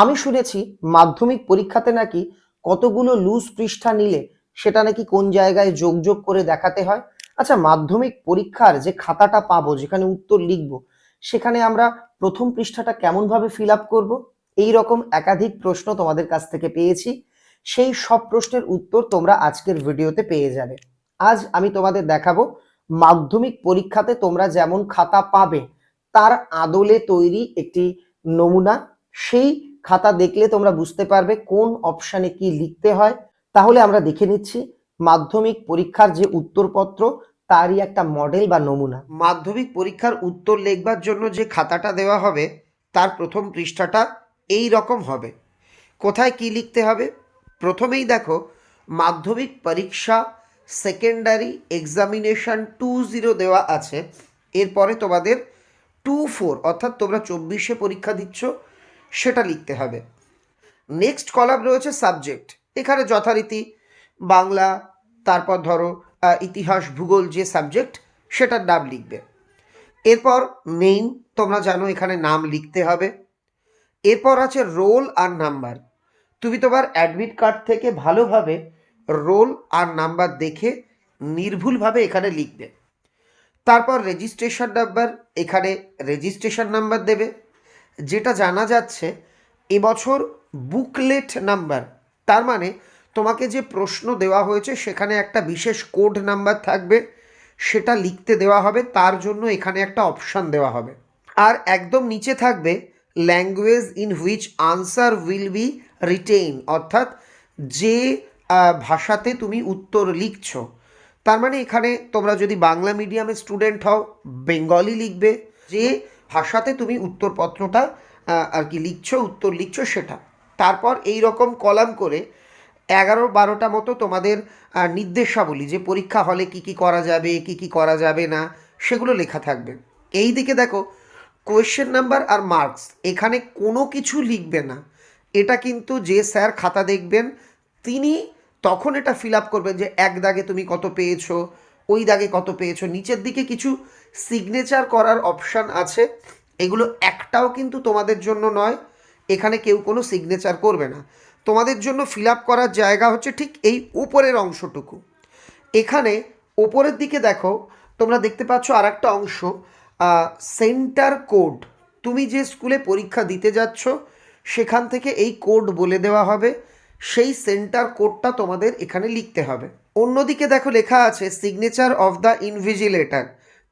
আমি শুনেছি মাধ্যমিক পরীক্ষাতে নাকি কতগুলো লুজ পৃষ্ঠা নিলে সেটা নাকি কোন জায়গায় যোগ যোগ করে দেখাতে হয়? আচ্ছা মাধ্যমিক পরীক্ষার যে খাতাটা পাবো, যেখানে উত্তর লিখব, সেখানে আমরা প্রথম পৃষ্ঠাটা কেমন ভাবে ফিল আপ করব? এই রকম একাধিক প্রশ্ন তোমাদের কাছ থেকে পেয়েছি। সেই সব প্রশ্নের উত্তর তোমরা আজকের ভিডিওতে পেয়ে যাবে। আজ আমি তোমাদের দেখাবো মাধ্যমিক পরীক্ষাতে তোমরা যেমন খাতা পাবে, তার আদলে তৈরি একটি নমুনা। সেই খাতা দেখলে তোমরা বুঝতে পারবে কোন অপশানে কি লিখতে হয়। তাহলে আমরা দেখে নিচ্ছি, মাধ্যমিক পরীক্ষার যে উত্তরপত্র, তারই একটা মডেল বা নমুনা। মাধ্যমিক পরীক্ষার উত্তর লিখবার জন্য যে খাতাটা দেওয়া হবে, তার প্রথম পৃষ্ঠাটা এই রকম হবে। কোথায় কি লিখতে হবে? প্রথমেই দেখো, মাধ্যমিক পরীক্ষা সেকেন্ডারি এক্সামিনেশন টু জিরো দেওয়া আছে। এরপরে তোমাদের টু ফোর, অর্থাৎ তোমরা চব্বিশে পরীক্ষা দিচ্ছ। সেটা লিখতে হবে। নেক্সট কলাম রয়েছে সাবজেক্ট এখানে যথারীতি বাংলা, তারপর ধরো ইতিহাস, ভূগোল যে সাবজেক্ট সেটার নাম লিখবে। এরপর নেইম তোমরা জানো এখানে নাম লিখতে হবে। এরপর আছে রোল আর নাম্বার তুমি তোমার অ্যাডমিট কার্ড থেকে ভালোভাবে রোল আর নাম্বার দেখে নির্ভুলভাবে এখানে লিখবে। তারপর রেজিস্ট্রেশন নাম্বার এখানে রেজিস্ট্রেশন নাম্বার দেবে। যেটা জানা যাচ্ছে, এবছর বুকলেট নাম্বার। তার মানে তোমাকে যে প্রশ্ন দেওয়া হয়েছে, সেখানে একটা বিশেষ কোড নাম্বার থাকবে। সেটা লিখতে দেওয়া হবে, তার জন্য এখানে একটা অপশান দেওয়া হবে। আর একদম নিচে থাকবে language in which answer will be retain অর্থাৎ যে ভাষাতে তুমি উত্তর লিখছো। তার মানে এখানে তোমরা যদি বাংলা মিডিয়ামের স্টুডেন্ট হও বেঙ্গলি লিখবে। যে ভাষাতে তুমি উত্তরপত্রটা আর কি লিখছো, উত্তর লিখছো সেটা। তারপর এই রকম কলাম করে এগারো বারোটা মতো তোমাদের নির্দেশাবলী যে পরীক্ষা হলে কি কি করা যাবে, কি কি করা যাবে না, সেগুলো লেখা থাকবে। এই দিকে দেখো কোয়েশ্চেন নাম্বার আর মার্কস এখানে কোনো কিছু লিখবে না। এটা কিন্তু যে স্যার খাতা দেখবেন, তিনি তখন এটা ফিল আপ করবেন যে এক দাগে তুমি কত পেয়েছ ওই দাগে কত পেয়েছ? নিচের দিকে কিছু সিগনেচার করার অপশান আছে। এগুলো একটাও কিন্তু তোমাদের জন্য নয়। এখানে কেউ কোনো সিগনেচার করবে না। তোমাদের জন্য ফিল আপ করার জায়গা হচ্ছে ঠিক এই উপরের অংশটুকু। এখানে ওপরের দিকে দেখো, তোমরা দেখতে পাচ্ছ আর একটা অংশ সেন্টার কোড তুমি যে স্কুলে পরীক্ষা দিতে যাচ্ছ, সেখান থেকে এই কোড বলে দেওয়া হবে। সেই সেন্টার কোডটা তোমাদের এখানে লিখতে হবে। অন্যদিকে দেখো লেখা আছে সিগনেচার অফ দ্য ইনভিজিলেটার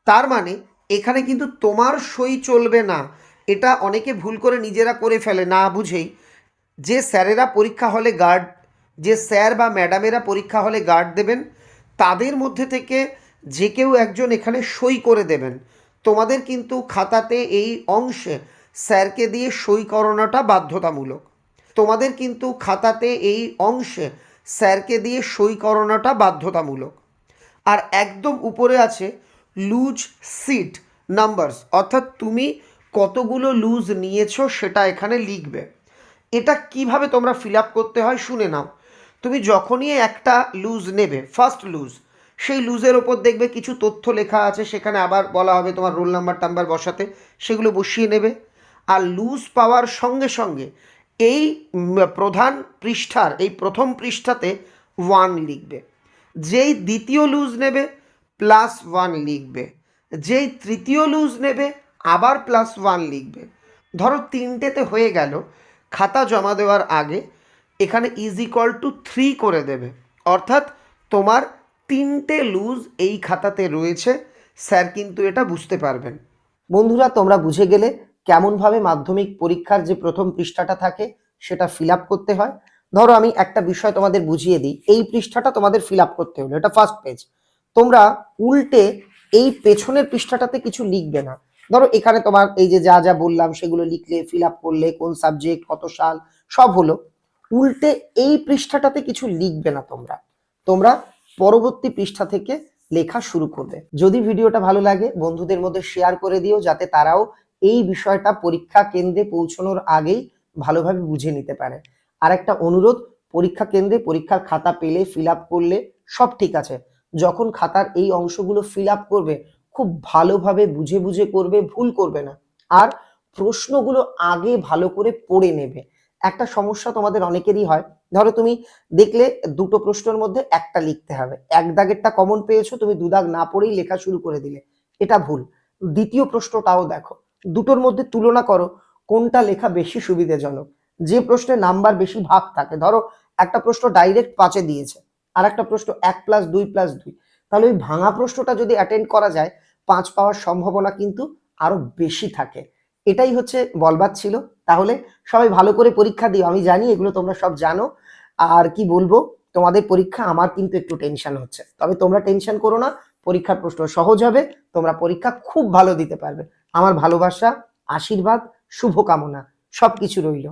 তার মানে এখানে কিন্তু তোমার সই চলবে না। এটা অনেকে ভুল করে নিজেরা করে ফেলে, না বুঝেই। যে স্যারেরা পরীক্ষা হলে গার্ড যে স্যার বা ম্যাডামেরা পরীক্ষা হলে গার্ড দেবেন, তাদের মধ্যে থেকে যে কেউ একজন এখানে সই করে দেবেন। তোমাদের কিন্তু খাতাতে এই অংশে স্যারকে দিয়ে সই করানোটা বাধ্যতামূলক। তোমাদের কিন্তু খাতাতে এই অংশে স্যারকে দিয়ে সই করানোটা বাধ্যতামূলক। আর একদম উপরে আছে লুজ সিট নাম্বারস অর্থাৎ তুমি কতগুলো লুজ নিয়েছো সেটা এখানে লিখবে। এটা কীভাবে তোমরা ফিল আপ করতে হয় শুনে নাও। তুমি যখনই একটা লুজ নেবে ফার্স্ট লুজ সেই লুজের ওপর দেখবে কিছু তথ্য লেখা আছে, সেখানে আবার বলা হবে তোমার রোল নাম্বার টাম্বার বসাতে, সেগুলো বসিয়ে নেবে। আর লুজ পাওয়ার সঙ্গে সঙ্গে এই প্রধান পৃষ্ঠার, এই প্রথম পৃষ্ঠাতে ওয়ান লিখবে। যেই দ্বিতীয় লুজ নেবে প্লাস ওয়ান লিখবে। যেই তৃতীয় লুজ নেবে, আবার প্লাস ওয়ান লিখবে। ধরো তিনটেতে হয়ে গেল, খাতা জমা দেওয়ার আগে এখানে ইজ ইকুয়াল টু থ্রি করে দেবে। অর্থাৎ তোমার তিনটে লুজ এই খাতাতে রয়েছে, স্যার কিন্তু এটা বুঝতে পারবেন। বন্ধুরা, তোমরা বুঝে গেলে কেমনভাবে মাধ্যমিক পরীক্ষার যে প্রথম পৃষ্ঠাটা থাকে সেটা ফিল করতে হয়। ধরো আমি একটা বিষয় তোমাদের বুঝিয়ে দিই। এই পৃষ্ঠাটা তোমাদের ফিল করতে হলো, এটা ফার্স্ট পেজ তোমরা উল্টে এই পেছনের পৃষ্ঠাটাতে কিছু লিখবে না। ধরো এখানে তোমার এই যে যা যা বললাম সেগুলো লিখলে ফিল করলে, কোন সাবজেক্ট কত সাল, সব হলো। উল্টে এই পৃষ্ঠাটাতে কিছু লিখবে না তোমরা। তোমরা পরবর্তী পৃষ্ঠা থেকে লেখা শুরু করবে। যদি ভিডিওটা ভালো লাগে, বন্ধুদের মধ্যে শেয়ার করে দিও যাতে তারাও এই বিষয়টা পরীক্ষা কেন্দ্রে পৌঁছানোর আগেই ভালোভাবে বুঝে নিতে পারে। আর একটা অনুরোধ, পরীক্ষা কেন্দ্রে পরীক্ষার খাতা পেলে ফিল করলে সব ঠিক আছে। যখন খাতার এই অংশগুলো ফিল করবে, খুব ভালোভাবে বুঝে বুঝে করবে, ভুল করবে না। আর প্রশ্নগুলো আগে ভালো করে পড়ে নেবে। একটা সমস্যা তোমাদের অনেকেরই হয়। ধরো তুমি দেখলে দুটো প্রশ্নের মধ্যে একটা লিখতে হবে। এক দাগেরটা কমন পেয়েছ, তুমি দু দাগ না পড়েই লেখা শুরু করে দিলে। এটা ভুল। দ্বিতীয় প্রশ্নটাও দেখো। দুটোর মধ্যে তুলনা করো, কোনটা লেখা বেশি সুবিধাজনক? যে প্রশ্নে নাম্বার বেশি ভাগ থাকে, ধরো একটা প্রশ্ন ডাইরেক্ট পাঁচে দিয়েছে আর একটা প্রশ্ন এক প্লাস দুই প্লাস দুই। তাহলে ওই ভাঙা প্রশ্নটা যদি অ্যাটেন্ড করা যায়, পাঁচ পাওয়ার সম্ভাবনা কিন্তু আরও বেশি থাকে। এটাই হচ্ছে বলবার ছিল। তাহলে সবাই ভালো করে পরীক্ষা দিও, আমি জানি এগুলো তোমরা সব জানো। আর কি বলব, তোমাদের পরীক্ষা, আমার কিন্তু একটু টেনশন হচ্ছে। তবে তোমরা টেনশন করো না পরীক্ষার প্রশ্ন সহজ হবে, তোমরা পরীক্ষা খুব ভালো দিতে পারবে। আমার ভালোবাসা, আশীর্বাদ, শুভকামনা সব কিছু রইল।